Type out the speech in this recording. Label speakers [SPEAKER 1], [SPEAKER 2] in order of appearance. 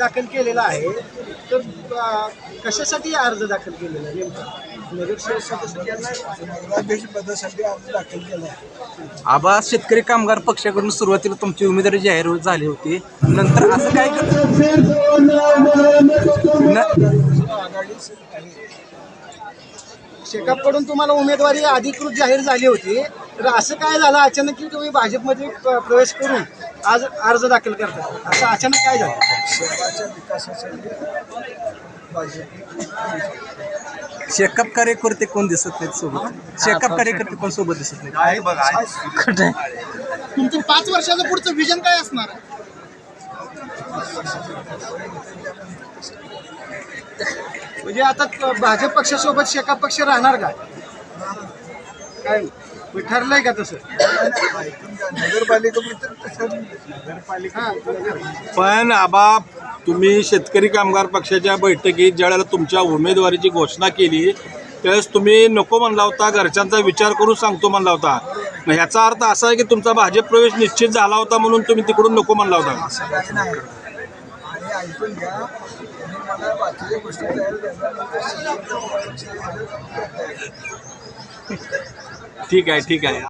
[SPEAKER 1] दाखल केलेला आहे. तर कशासाठी अर्ज दाखल केलेला आहे नेमका? नगरसेवक सदस्य
[SPEAKER 2] अध्यक्ष पदासाठी अर्ज दाखल केला आहे.
[SPEAKER 3] आबा शेतकरी कामगार पक्षाकडून सुरुवातीला तुमची उमेदवारी जाहीर झाली होती. नंतर असं काय
[SPEAKER 1] शेकापकडून तुम्हाला उमेदवारी अधिकृत जाहीर झाली होती. तर असं काय झालं? अचानक की तुम्ही भाजपमध्ये प्रवेश करून आज अर्ज दाखल करता असं अचानक काय झालं?
[SPEAKER 2] शहराच्या विकासासाठी भाजप
[SPEAKER 3] शेकअप कार्यकर्ते कोण दिसत नाहीत सोबत? शेकअप कार्यकर्ते कोण सोबत दिसत नाहीत? कुठे?
[SPEAKER 1] तुमचं पाच वर्षाचं पुढचं विजन काय असणार? म्हणजे आता भाजप पक्षासोबत शेका पक्ष राहणार का? काय? मग ठरलंय का तसं?
[SPEAKER 4] पण आबा तुम्ही शेतकरी कामगार पक्षाच्या बैठकीत ज्यावेळेला तुमच्या उमेदवारीची घोषणा केली त्यावेळेस तुम्ही नको म्हणला होता घरच्यांचा विचार करून सांगतो म्हणला होता. मग ह्याचा अर्थ असा आहे की तुमचा भाजप प्रवेश निश्चित झाला होता म्हणून तुम्ही तिकडून नको म्हणला होता?
[SPEAKER 2] ऐकून घ्या मला बाकीच्या गोष्टी तयार
[SPEAKER 4] ठीक आहे ठीक आहे.